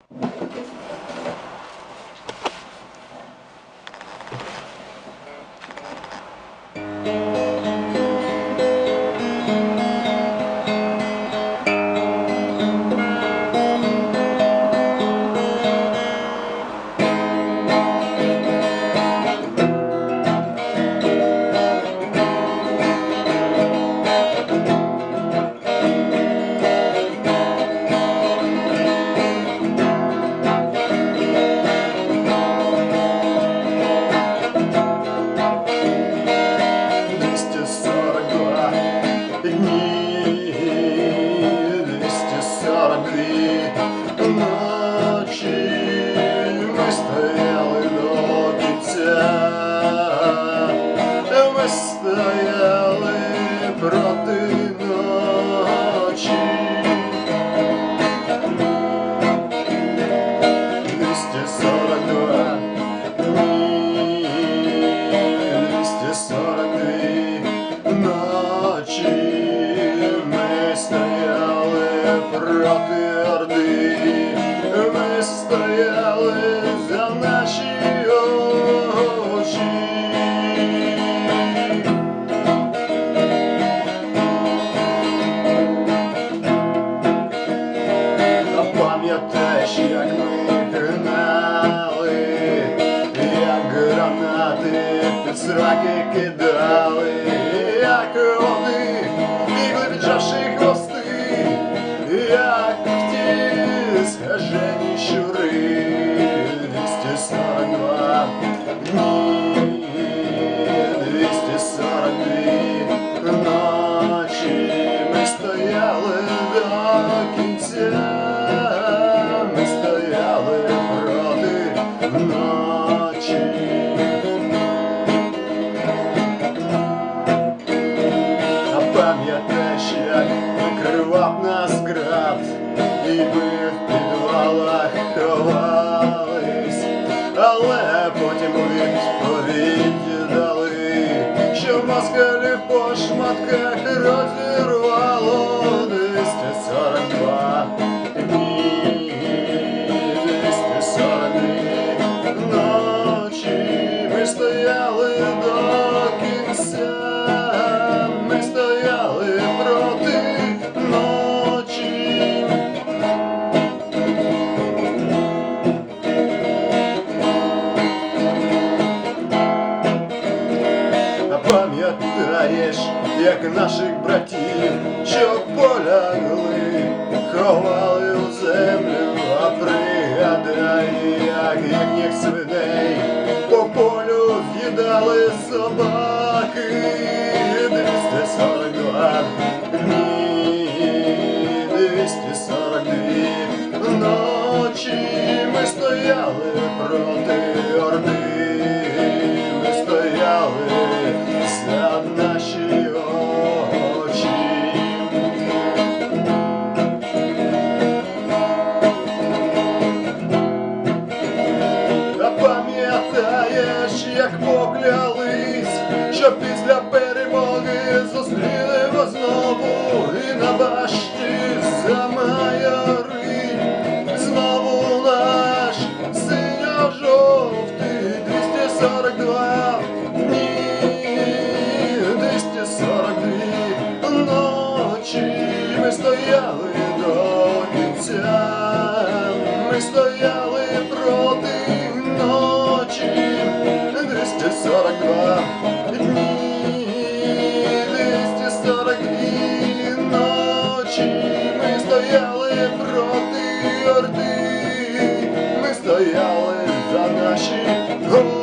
you ми стояли проти ночі. Двести сорок два. Двести сорок дві ночі ми стояли проти орди, ми стояли за наші під сраки кидали, ховались, але потім у відповідь дали, що москалі по шматках розірвало пам'ятаєш, як наших братів, що полягли, ховали у землю, а пригадай, як їхніх свиней по полю з'їдали собаки, 242 дні, 242 ночі ми стояли проти як поклялись, що після перемоги зустрінемо знову і на башті замайори. Знову наш синьо-жовтий 242 дні, 242 ночі ми стояли до кінця, ми стояли проти орди, ми стояли за наші.